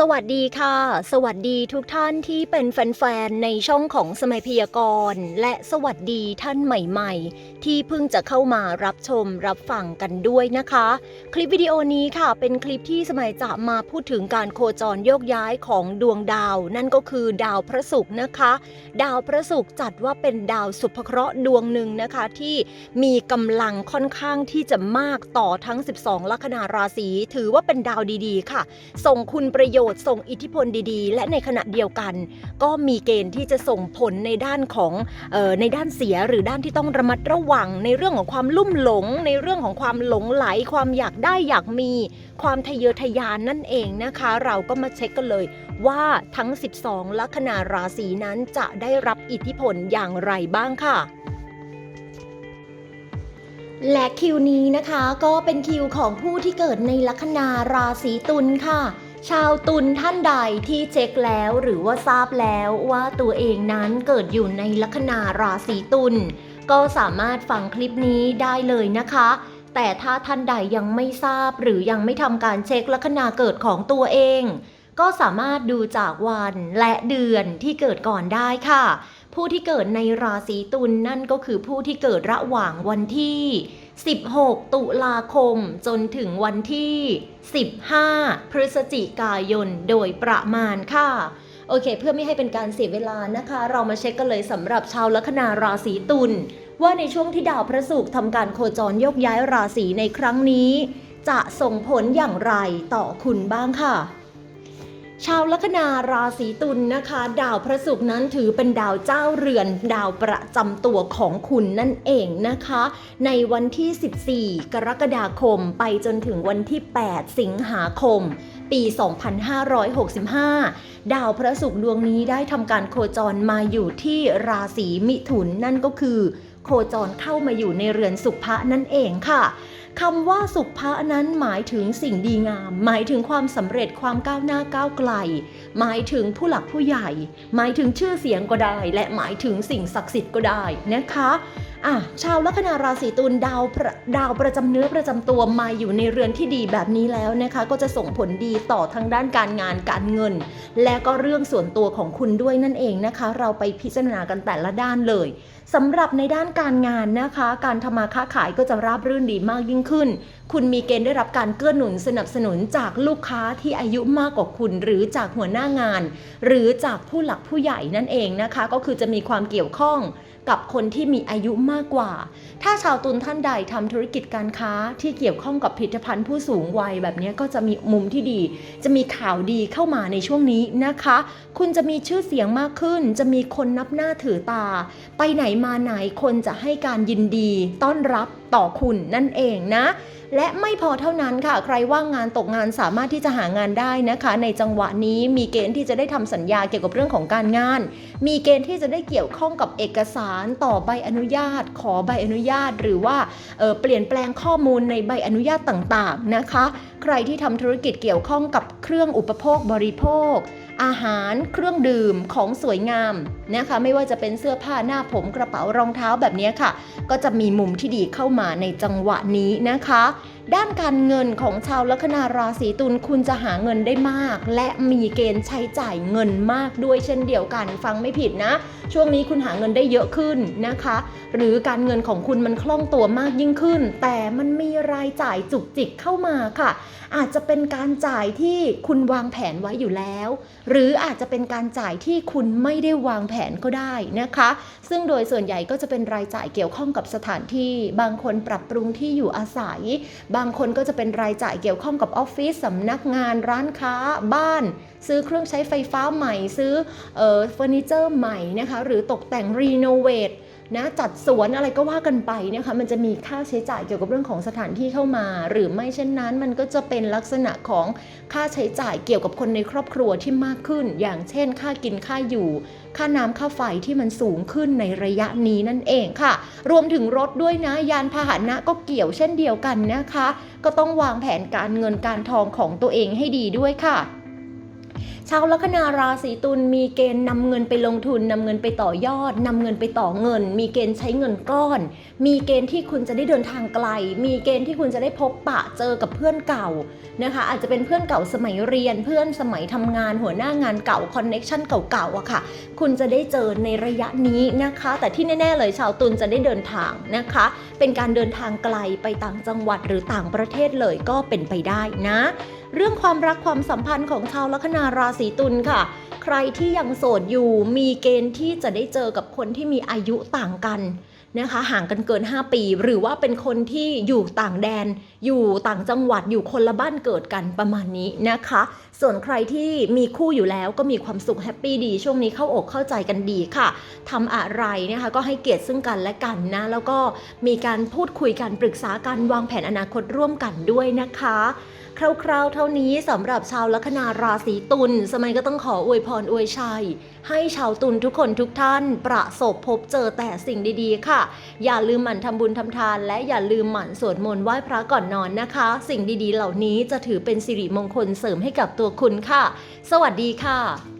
สวัสดีค่ะ สวัสดีทุกท่านที่เป็นแฟนๆ ในช่องของสมัยพยากรณ์และสวัสดีท่านใหม่ๆ ที่เพิ่งจะเข้ามารับชมรับฟังกันด้วยนะคะ คลิปวิดีโอนี้ค่ะ เป็นคลิปที่สมัยจะมาพูดถึงการโคจรโยกย้ายของดวงดาว นั่นก็คือดาวพระศุกร์นะคะ ดาวพระศุกร์จัดว่าเป็นดาวสุภเคราะห์ดวงหนึ่งนะคะที่มีกำลังค่อนข้างที่จะมากต่อทั้ง 12 ลัคนาราศีถือว่าเป็นดาวดีๆ ค่ะ ส่งคุณประโยชน์ส่งอิทธิพลดีๆ และในขณะเดียวกัน ก็มีเกณฑ์ที่จะส่งผลในด้านของออในด้านเสียหรือด้านที่ต้องระมัดระวัง ในเรื่องของความลุ่มหลง ในเรื่องของความหลงไหล ความอยากได้อยากมี ความทะเยอทะยานนั่นเองนะคะ เราก็มาเช็คกันเลยว่าทั้ง 12 ลัคนาราศีนั้นจะได้รับอิทธิพลอย่างไรบ้างค่ะและคิวนี้นะคะก็เป็นคิวของผู้ที่เกิดในลัคนาราศีตุลค่ะ ชาวตุลท่านใดที่เช็คแล้วหรือว่าทราบแล้วว่าตัวเองนั้นเกิดอยู่ในลัคนาราศีตุลก็สามารถฟังคลิปนี้ได้เลยนะคะ แต่ถ้าท่านใดยังไม่ทราบหรือยังไม่ทำการเช็คลัคนาเกิดของตัวเอง ก็สามารถดูจากวันและเดือนที่เกิดก่อนได้ค่ะ ผู้ที่เกิดในราศีตุลนั่นก็คือผู้ที่เกิดระหว่างวันที่ 16 ตุลาคมจนถึงวันที่ 15 พฤศจิกายนโดยประมาณค่ะ โอเค เพื่อไม่ให้เป็นการเสียเวลานะคะ เรามาเช็คกันเลยสำหรับชาวลัคนาราศีตุลว่าในช่วงที่ดาวพระศุกร์ทำการโคจรโยกย้ายราศีในครั้งนี้ จะส่งผลอย่างไรต่อคุณบ้างค่ะ ชาวลัคนาราศีตุลนะคะ ดาวพระศุกร์นั้นถือเป็นดาวเจ้าเรือน ดาวประจำตัวของคุณนั่นเองนะคะ ในวันที่ 14 กรกฎาคมไปจนถึงวันที่ 8 สิงหาคม ปี 2565 ดาวพระศุกร์ดวงนี้ได้ทำการโคจรมาอยู่ที่ราศีมิถุนนั่นก็คือ โคจรเข้ามาอยู่ในเรือนสุภะนั่นเองค่ะคำว่าสุภะนั้นหมายถึงสิ่งดีงาม หมายถึงความสำเร็จความก้าวหน้าก้าวไกล หมายถึงผู้หลักผู้ใหญ่ หมายถึงชื่อเสียงก็ได้ และหมายถึงสิ่งศักดิ์สิทธิ์ก็ได้นะคะ อะชาวลัคนาราศีตุลดาวดาวประจำเนื้อประจำตัวมาอยู่ในเรือนที่ดีแบบนี้แล้วนะคะ ก็จะส่งผลดีต่อทางด้านการงานการเงิน และก็เรื่องส่วนตัวของคุณด้วยนั่นเองนะคะ เราไปพิจารณากันแต่ละด้านเลยสำหรับในด้านการงานนะคะ การทำมาค้าขายก็จะราบรื่นดีมากยิ่งขึ้นคุณมีเกณฑ์ได้รับการเกื้อหนุนสนับสนุนจากลูกค้าที่อายุมากกว่าคุณ หรือจากหัวหน้างาน หรือจากผู้หลักผู้ใหญ่นั่นเองนะคะ ก็คือจะมีความเกี่ยวข้องกับคนที่มีอายุมากกว่า ถ้าชาวตุลท่านใดทำธุรกิจการค้าที่เกี่ยวข้องกับผลิตภัณฑ์ผู้สูงวัยแบบนี้ก็จะมีมุมที่ดี จะมีข่าวดีเข้ามาในช่วงนี้นะคะ คุณจะมีชื่อเสียงมากขึ้น จะมีคนนับหน้าถือตา ไปไหนมาไหนคนจะให้การยินดี ต้อนรับ ต่อคุณนั่นเองนะ และไม่พอเท่านั้นค่ะ ใครว่างงานตกงานสามารถที่จะหางานได้นะคะ ในจังหวะนี้มีเกณฑ์ที่จะได้ทำสัญญาเกี่ยวกับเรื่องของการงาน มีเกณฑ์ที่จะได้เกี่ยวข้องกับเอกสารต่อใบอนุญาต ขอใบอนุญาต หรือว่าเออเปลี่ยนแปลงข้อมูลในใบอนุญาตต่างๆนะคะ ใครที่ทำธุรกิจเกี่ยวข้องกับเครื่องอุปโภคบริโภค อาหารเครื่องดื่มของสวยงามนะคะไม่ว่าจะเป็นเสื้อผ้าหน้าผมกระเป๋ารองเท้าแบบนี้ค่ะ ก็จะมีมุมที่ดีเข้ามาในจังหวะนี้นะคะ ด้านการเงินของชาวลัคนาราศีตุลคุณจะหาเงินได้มาก และมีเกณฑ์ใช้จ่ายเงินมากด้วยเช่นเดียวกันฟังไม่ผิดนะ ช่วงนี้คุณหาเงินได้เยอะขึ้นนะคะ หรือการเงินของคุณมันคล่องตัวมากยิ่งขึ้น แต่มันมีรายจ่ายจุกจิกเข้ามาค่ะ อาจจะเป็นการจ่ายที่คุณวางแผนไว้อยู่แล้ว หรืออาจจะเป็นการจ่ายที่คุณไม่ได้วางแผนก็ได้นะคะ ซึ่งโดยส่วนใหญ่ก็จะเป็นรายจ่ายเกี่ยวข้องกับสถานที่ บางคนปรับปรุงที่อยู่อาศัยบางคนก็จะเป็นรายจ่ายเกี่ยวข้องกับออฟฟิศสำนักงานร้านค้าบ้าน ซื้อเครื่องใช้ไฟฟ้าใหม่ ซื้อเฟอร์นิเจอร์ใหม่นะคะ หรือตกแต่งรีโนเวท นะจัดสวนอะไรก็ว่ากันไปเนะคะมันจะมีค่าใช้จ่ายเกี่ยวกับเรื่องของสถานที่เข้ามา หรือไม่เช่นนั้นมันก็จะเป็นลักษณะของค่าใช้จ่ายเกี่ยวกับคนในครอบครัวที่มากขึ้น อย่างเช่น ค่ากินค่าอยู่ ค่าน้ำค่าไฟที่มันสูงขึ้นในระยะนี้นั่นเองค่ะ รวมถึงรถด้วยนะยานพาหนะก็เกี่ยวเช่นเดียวกันนะคะ ก็ต้องวางแผนการเงินการทองของตัวเองให้ดีด้วยค่ะ ชาวลัคนาราศีตุลมีเกณฑ์นำเงินไปลงทุนนำเงินไปต่อยอดนำเงินไปต่อเงิน มีเกณฑ์ใช้เงินก้อน มีเกณฑ์ที่คุณจะได้เดินทางไกล มีเกณฑ์ที่คุณจะได้พบปะเจอกับเพื่อนเก่านะคะ อาจจะเป็นเพื่อนเก่าสมัยเรียน เพื่อนสมัยทำงาน หัวหน้างานเก่าคอนเน็ชันเก่าๆอะค่ะ คุณจะได้เจอในระยะนี้นะคะ แต่ที่แน่ๆเลยชาวตุลจะได้เดินทางนะคะ เป็นการเดินทางไกลไปต่างจังหวัดหรือต่างประเทศเลยก็เป็นไปได้นะ เรื่องความรักความสัมพันธ์ของชาวลัคนาราศีตุลค่ะ ใครที่ยังโสดอยู่มีเกณฑ์ที่จะได้เจอกับคนที่มีอายุต่างกันนะคะห่างกันเกิน 5 ปี หรือว่าเป็นคนที่อยู่ต่างแดน อยู่ต่างจังหวัดอยู่คนละบ้านเกิดกันประมาณนี้นะคะ ส่วนใครที่มีคู่อยู่แล้วก็มีความสุขแฮปปี้ดี ช่วงนี้เข้าอกเข้าใจกันดีค่ะทำอะไรนะคะก็ให้เกียรติซึ่งกันและกันนะ แล้วก็มีการพูดคุยกันปรึกษากันวางแผนอนาคตร่วมกันด้วยนะคะคร่าวๆ เท่านี้สำหรับชาวลัคนาราศีตุลสมัยก็ต้องขออวยพรอวยชัย ให้ชาวตุลทุกคนทุกท่านประสบพบเจอแต่สิ่งดีๆ ค่ะ อย่าลืมหมั่นทำบุญทำทาน และอย่าลืมหมั่นสวดมนต์ไหว้พระก่อนนอนนะคะ สิ่งดีๆ เหล่านี้จะถือเป็นสิริมงคลเสริมให้กับตัวคุณค่ะ สวัสดีค่ะ